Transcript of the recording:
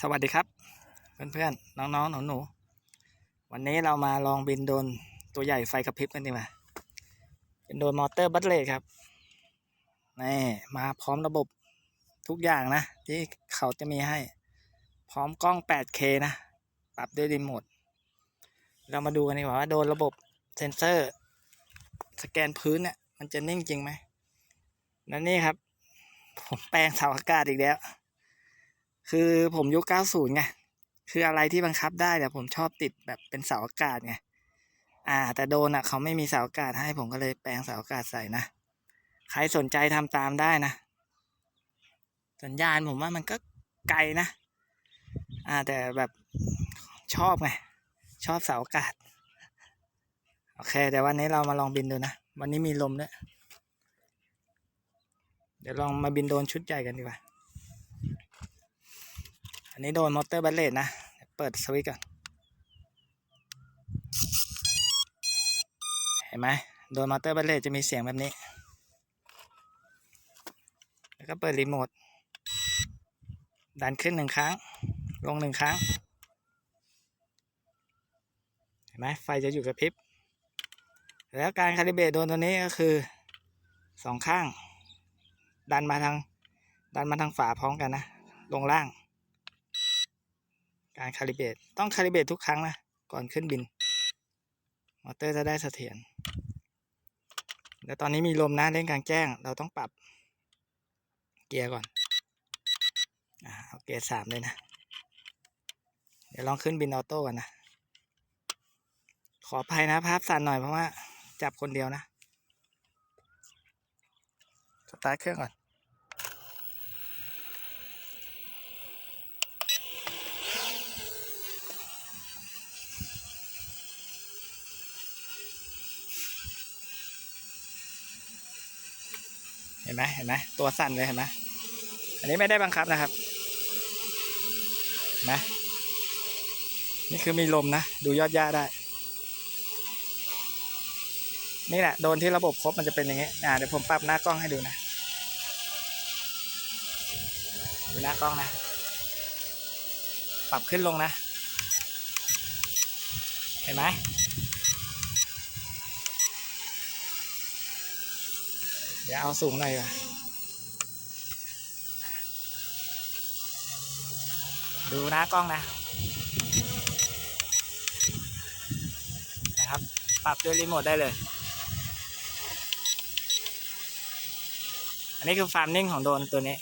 สวัสดีครับ เพื่อนๆ น้องๆ หนูๆวันนี้เรามาลองบินโดนตัวใหญ่ไฟกระพริบกันดีกว่าเป็นโดนมอเตอร์บัตเลตครับนี่มาพร้อมระบบทุกอย่างนะ ที่เขาจะมีให้ พร้อมกล้อง 8K นะ ปรับด้วยรีโมทเรามาดูกันดีกว่าว่าโดนระบบเซนเซอร์ สแกนพื้นเนี่ยมันจะนิ่งจริงไหมและนี่ครับ ผมแปลงเสาอากาศอีกแล้ว คือผมยุค90ไงคืออะไรที่บังคับได้เนี่ผมชอบติดแบบเป็นเสาอากาศไงอ่า แต่โดนอะเขาไม่มีเสาอากาศให้ผมก็เลยแปลงเสาอากาศใส่นะใครสนใจทำตามได้นะ สัญญาณผมว่ามันก็ไกลนะ อ่า แต่แบบชอบไง ชอบเสาอากาศ โอเคเดี๋ยววันนี้เรามาลองบินดูนะ วันนี้มีลมด้วย เดี๋ยวลองมาบินโดนชุดใหญ่กันดีกว่า อันนี้โดนมอเตอร์บัลเลตนะ เปิดสวิตช์ก่อน เห็นไหมโดนมอเตอร์บัลเลตจะมีเสียงแบบนี้ แล้วก็เปิดรีโมท ดันขึ้นหนึ่งครั้ง ลงหนึ่งครั้ง เห็นไหมไฟจะอยู่กระพริบ แล้วการคาลิเบรตโดนตัวนี้ก็คือสองข้าง ดันมาทางดันมาทางฝาพร้อมกันนะ ลงล่าง การคาลิเบตต้องคาลิเบตทุกครั้งนะ ก่อนขึ้นบิน มอเตอร์จะได้เสถียรแล้วตอนนี้มีลมนะเล่นกลางแจ้ง เราต้องปรับ เกียร์ก่อนอ่าเอาเกียร์สามเลยนะ เดี๋ยวลองขึ้นบินออโต้กันนะ ขออภัยนะภาพสั่นหน่อยเพราะว่า จับคนเดียวนะ สตาร์ทเครื่องก่อน ห็นไหมเห็นไหมตัวสั่นเลยเห็นไหมอันนี้ไม่ได้บังคับนะครับนไหมนี่คือมีลมนะ ดูยอดหญ้าได้ นี่แหละโดนที่ระบบครบมันจะเป็นอย่างเงี้อ่าเดี๋ยวผมปรับหน้ากล้องให้ดูนะ ดูหน้ากล้องนะ ปรับขึ้นลงนะ เห็นไหม เดี๋ยวเอาสูงหน่อยดีกว่าดูนะกล้องนะนะครับ ปรับด้วยรีโมทได้เลย อันนี้คือฟาร์มนิ่งของโดนตัวนี้